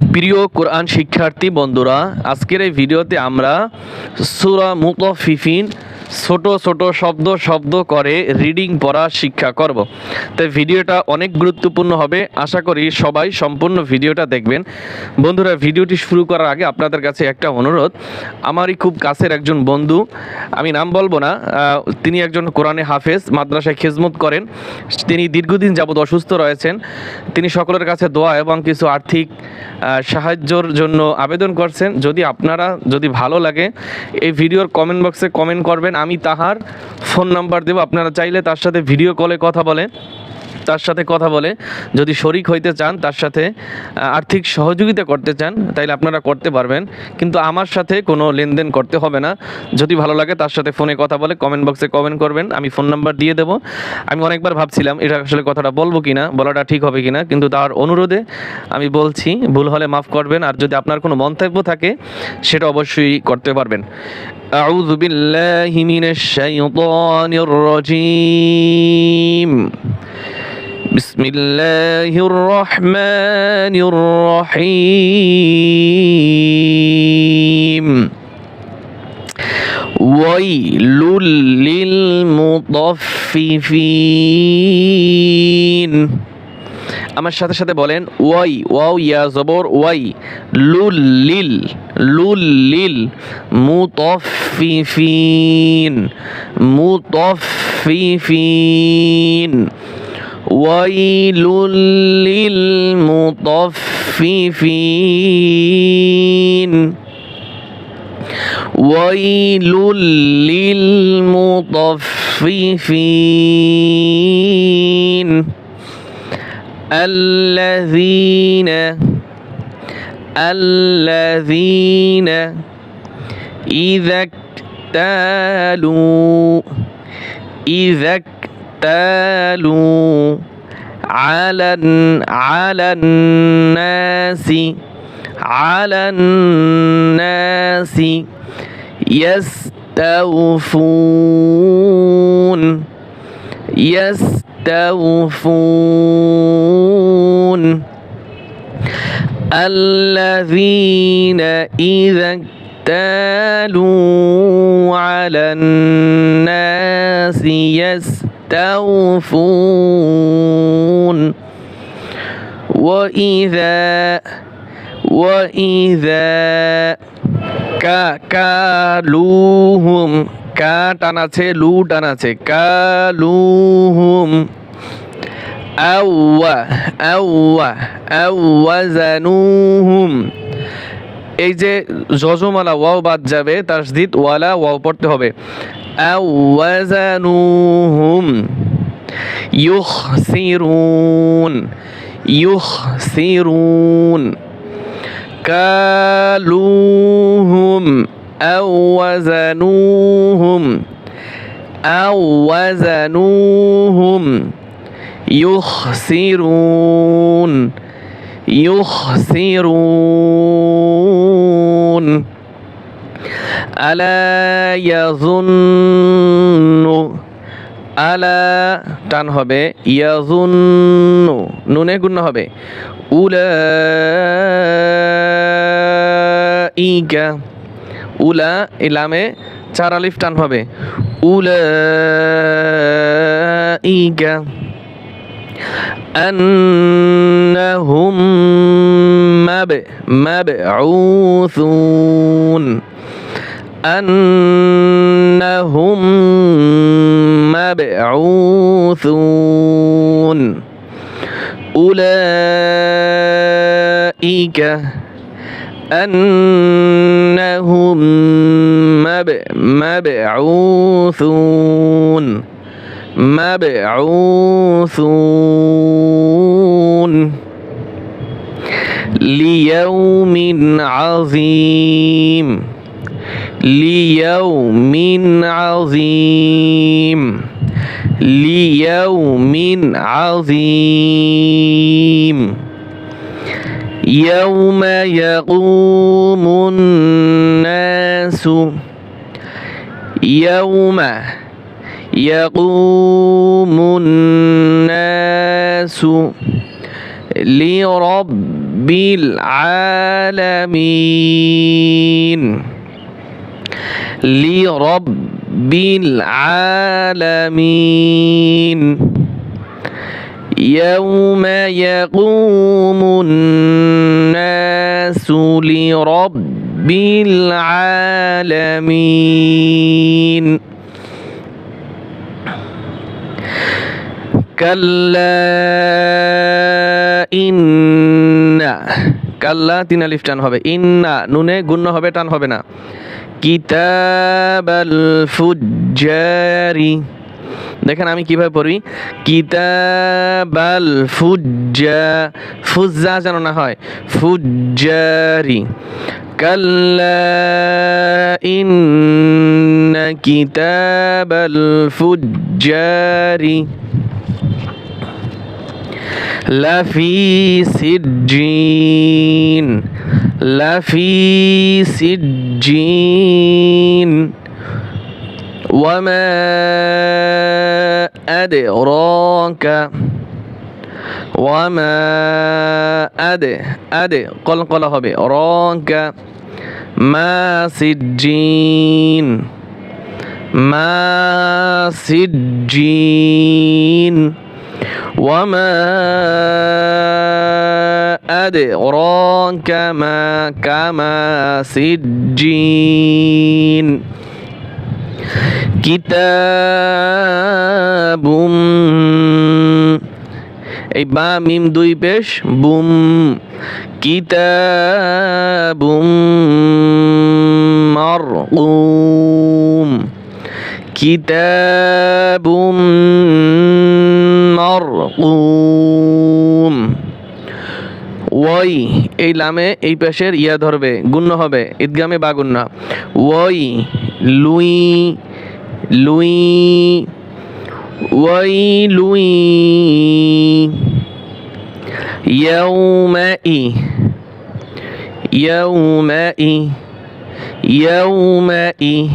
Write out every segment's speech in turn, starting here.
প্রিয় কোরআন শিক্ষার্থী বন্ধুরা আজকের এই ভিডিওতে আমরা সুরা মুতফিফিন ছোট ছোট শব্দ শব্দ করে রিডিং পড়া শিক্ষা করব। তাই ভিডিওটা অনেক গুরুত্বপূর্ণ হবে। আশা করি সবাই সম্পূর্ণ ভিডিওটা দেখবেন। বন্ধুরা, ভিডিওটি শুরু করার আগে আপনাদের কাছে একটা অনুরোধ। আমারই খুব কাছের একজন বন্ধু, আমি নাম বলব না তিনি একজন কোরআনে হাফেজ, মাদ্রাসায় খেজমত করেন। তিনি দীর্ঘদিন যাবৎ অসুস্থ রয়েছেন। তিনি সকলের কাছে দোয়া এবং কিছু আর্থিক সাহায্যর জন্য আবেদন করছেন। যদি আপনারা, যদি ভালো লাগে, এই ভিডিওর কমেন্ট বক্সে কমেন্ট করবেন। আমি তাহার ফোন নাম্বার দেবো। আপনারা চাইলে তার সাথে ভিডিও কলে কথা বলে তার সাথে কথা বলে যদি শরিক হইতে চান তার সাথে আহ, আর্থিক সহযোগিতা করতে চান তাইলে আপনারা করতে পারবেন কিন্তু আমার সাথে কোনো লেনদেন করতে হবে না যদি ভালো লাগে তার সাথে ফোনে কথা বলে কমেন্ট বক্সে কমেন্ট করবেন আমি ফোন নাম্বার দিয়ে দেবো আমি অনেকবার ভাবছিলাম এটা আসলে কথাটা বলবো কিনা বলাটা ঠিক হবে কিনা কিন্তু তার অনুরোধে আমি বলছি ভুল হলে মাফ করবেন আর যদি আপনার কোনো মন্তব্য থাকে সেটা অবশ্যই করতে পারবেন أعوذ بالله من الشيطان الرجيم بسم الله الرحمن الرحيم ويل للمطففين আমার সাথে সাথে বলেন ওয়াই ওয়াও ইয়া জবর ওয়াই লুল লিল লুল লিল মুতফিফিন মুতফিফিন ويل للمطففين. ويل للمطففين. الذين الذين إذا اكتالوا إذا اكتالوا على على الناس على الناس يستوفون يستوفون. الذين إذا اكتالوا على الناس يستوفون وإذا وإذا কা কালুহুম কা টান আছে লু টান আছে কালুহুম আউয়া আউয়া আউয়াজানুহুম এই যে জজমালা ওয়াও বাদ যাবে, তাসদিদ ওয়ালা ওয়াও পড়তে হবে। আওয়াজানুহুম ইউখসিরুন ইউখসিরুন। কালুহুম আওয়াজানুহুম আওয়াজানুহুম ইউখসিরুন। يخسرون يخسرون ألا يظن আলা টান হবে ইয়াজুন্নু নুনে গুণ হবে উলা ইকা উলা ইলামে চার আলিফ টান হবে উলা ইকা أنهم مب مبعوثون أنهم مبعوثون أولئك أنهم مب مبعوثون مبعوثون ليوم عظيم ليوم عظيم ليوم عظيم. يوم يقوم الناس يوم يقوم الناس لرب العالمين. لرب العالمين. يوم يقوم الناس لرب العالمين. কাল্লা ইন্না কাল্লা তিন টান হবে। ইন্না নুনে গুণ্য টান হবে না। কিতাবাল ফুজ্জারি দেখেন আমি কীভাবে পড়ি কিতাবাল ফুজ্জা ফুজ্জা যেন না হয়। ফুজ্জারি। কাল্লা ইন্না কিতাবাল ফুজ্জারি لفي سجين لفي سجين. وما أدراك وما أد أد قل قل হবে راك ما سجين ما سجين. وما أدراك ما كما سجين كتاب এই বা মিম দুই পেশ বুম কিতাবুম মারকুম কিতাবুম মারকুম ওই এই লামে এই পেশের ইয়া ধরবে গুণ্য হবে ঈদগামে বা গুণ্য ওই লুই লুই ওই লুই يومئ يومئ يومئ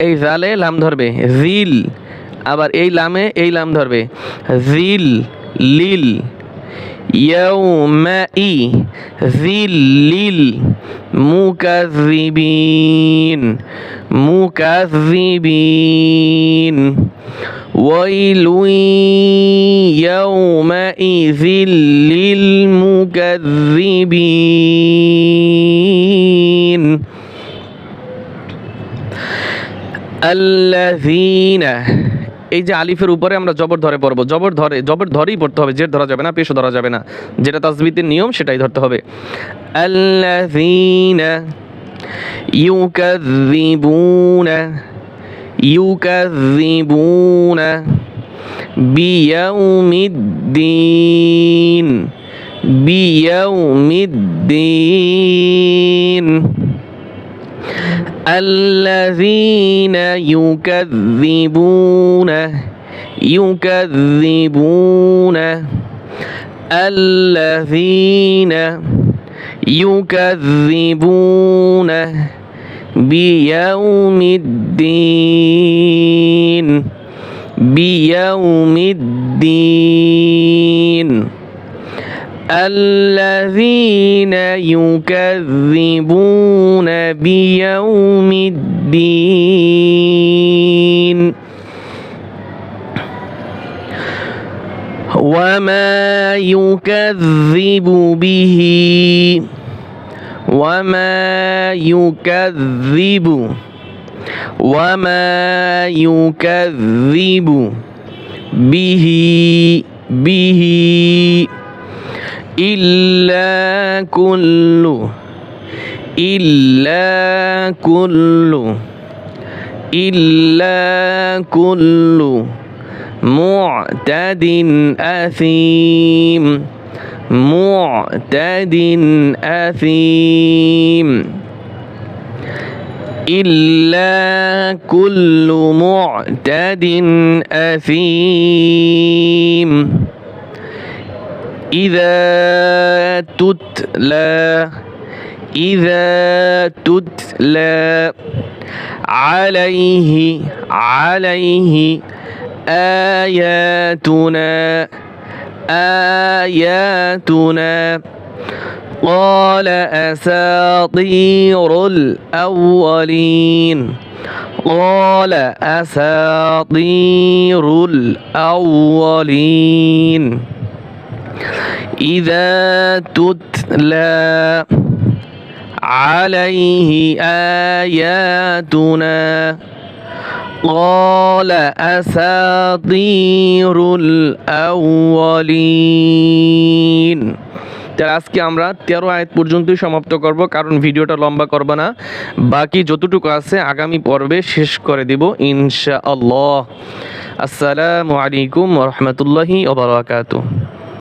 এই জালে লাম ধরবে জিল আবার এই লামে এই লাম ধরবে জিল লিল ইয়াউমাই জিল্লিল মুকাযযিবিন মুকাযযিবিন ويل يومئذ للمكذبين الذين এই যে আলিফের উপরে আমরা জবর ধরে পড়ব, জবর ধরে, জবর ধরেই পড়তে হবে জের ধরা যাবে না পেশো ধরা যাবে না। যেটা তাজবিতের নিয়ম, সেটাই ধরতে হবে। বিয়ৌমিদ্দিন الذين يكذبون يكذبون. الذين يكذبون بيوم الدين بيوم الدين. الذين يكذبون بيوم الدين. وما يكذب به وما يكذب وما يكذب به به إلا كل إلا كل إلا كل معتد أثيم معتد أثيم. إلا كل معتد أثيم. إذا تتلى إذا تتلى عليه عليه آياتنا آياتنا. قال أساطير الأولين. قال أساطير الأولين. إذا تتلى عليه آياتنا قال أساطير الأولين তাহলে আজকে আমরা তেরো আয়াত পর্যন্তই সমাপ্ত করব কারণ ভিডিওটা লম্বা করব না বাকি যতটুকু আছে আগামী পর্বে শেষ করে দিব ইনশাআল্লাহ আসসালামু আলাইকুম রহমতুল্লাহি ওবরাকাতুহ